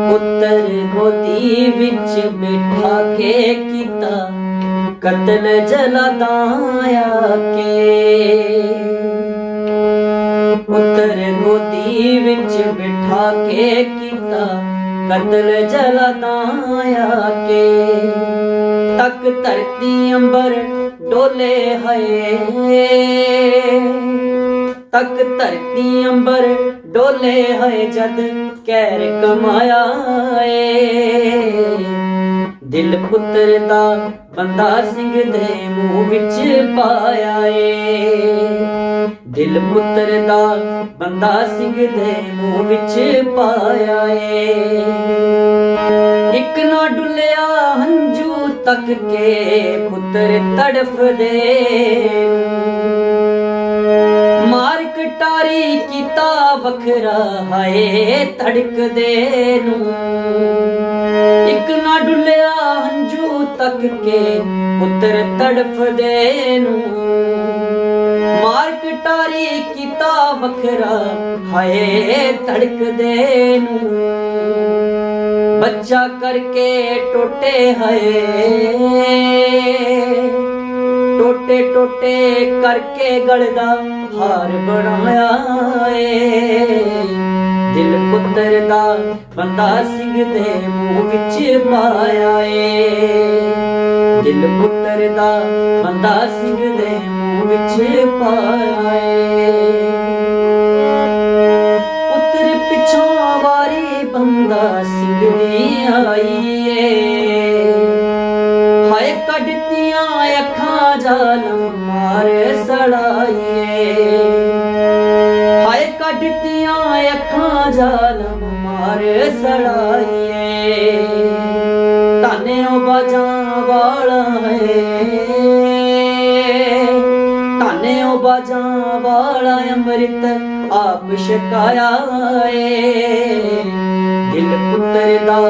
ਪੁੱਤਰ ਗੋਦੀ ਵਿੱਚ ਬਿਠਾ ਕੇ ਕੀਤਾ ਕਤਲ ਜਲਦਾਇਆ ਕੇ ਪੁੱਤਰ ਗੋਦੀ ਵਿੱਚ ਬਿਠਾ ਕੇ ਕੀਤਾ ਕਤਲ ਜਲਦਾਇਆ ਕੇ ਤੱਕ ਧਰਤੀ ਅੰਬਰ ਡੋਲੇ ਹਏ। ਤੱਕ ਧਰਤੀ ਅੰਬਰ ਡੋਲੇ ਹਏ ਜਦ ਕਹਿਰ ਕਮਾਇਆ ਏ ਦਿਲ ਪੁੱਤਰ ਦਾ ਬੰਦਾ ਸਿੰਘ ਦੇ ਮੂੰਹ ਵਿੱਚ ਪਾਇਆ ਏ ਦਿਲ ਪੁੱਤਰ ਦਾ ਬੰਦਾ ਸਿੰਘ ਦੇ ਮੂੰਹ ਵਿੱਚ ਪਾਇਆ ਏ ਇੱਕ ਨਾ ਡੁੱਲਿਆ ਤੱਕ ਕੇ ਪੁੱਤਰ ਤੜਫਦੇ। ਮਾਰ ਕਟਾਰੀ ਕੀਤਾ ਵਖਰਾ ਹਾਏ ਧੜਕਦੇ ਨੂੰ। ਇੱਕ ਨਾ ਡੁੱਲਿਆ ਹੰਝੂ ਤੱਕ ਕੇ ਪੁੱਤਰ ਤੜਫਦੇ ਨੂੰ। ਮਾਰ ਕਟਾਰੀ ਕੀਤਾ ਵਖਰਾ ਹਾਏ ਤੜਕਦੇ ਨੂੰ। ਬੱਚਾ ਕਰਕੇ ਟੋਟੇ ਹਏ। ਟੋਟੇ ਟੋਟੇ ਕਰਕੇ ਗਲਦਾ ਹਾਰ ਬਣਾਇਆ ਏ। ਦਿਲ ਪੁੱਤਰ ਦਾ ਬੰਦਾ ਸਿੰਘ ਦੇ ਮੂੰਹ ਵਿੱਚ ਪਾਇਆ ਏ। ਦਿਲ ਪੁੱਤਰ ਦਾ ਬੰਦਾ ਸਿੰਘ ਦੇ ਮੂੰਹ ਵਿੱਚ ਪਾਇਆ ਦੀ ਆਈ ਹਾਏ ਕੱਢਤੀਆਂ ਅੱਖਾਂ ਜਾਲਮ ਮਾਰ ਸੜਾਈਏ। ਹਾਏ ਕੱਢਤੀਆਂ ਅੱਖਾਂ ਜਾਲਮ ਮਾਰ ਸੜਾਈਏ। ਤਾਨੇ ਉਹ ਬਾਜਾਂ ਵਾਲਾ ਏ ਤਾਨੇ ਉਹ ਬਾਜਾਂ ਵਾਲਾ ਅੰਮ੍ਰਿਤ ਆਪ ਛਕਾਇਆ ਏ। ਦਿਲ ਪੁੱਤਰ ਦਾ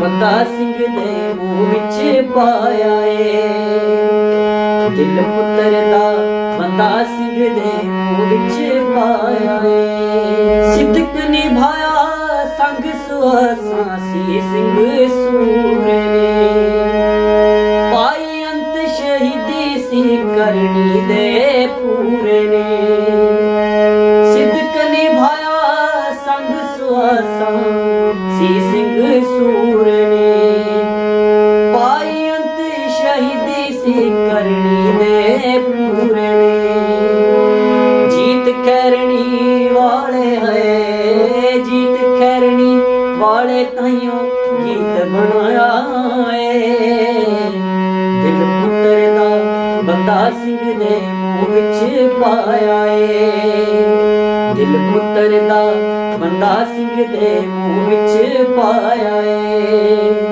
ਬੰਦਾ ਸਿੰਘ ਦੇ ਮੂੰਹ ਵਿੱਚ ਪਾਇਆ ਏ। ਦਿਲ ਪੁੱਤਰ ਦਾ ਬੰਦਾ ਸਿੰਘ ਦੇ ਮੂੰਹ ਵਿੱਚ ਪਾਇਆ ਏ। ਸਿੱਧਕ ਨਿਭਾਇਆ ਸੰਗ ਸੁਹਾਸਾਂ ਸੀ ਸਿੰਘ ਸੂਰੇ ਸਿੰਘ ਸੂਰ ਪਾਈ ਅੰਤ ਸ਼ਹੀਦੀ ਸੀ ਕਰਨੀ ਦੇ ਪੂਰੇ ਜੀਤ ਖੈਰਣੀ ਵਾਲੇ ਹੈ ਜੀਤ ਖੈਰਣੀ ਵਾਲੇ ਤਾਈਓ ਗੀਤ ਬਣਾਇਆ ਏ ਦਿਲ ਪੁੱਤਰ ਦਾ ਬੰਦਾ ਸਿੰਘ ਨੇ ਮੂੰਹ ਵਿੱਚ ਪਾਇਆ ਏ। ਦਿਲ ਪੁੱਤਰ ਦਾ ਬੰਦਾ ਸਿੰਘ ਦੇ ਮੂੰਹ ਵਿੱਚ ਪਾਇਆ ਏ।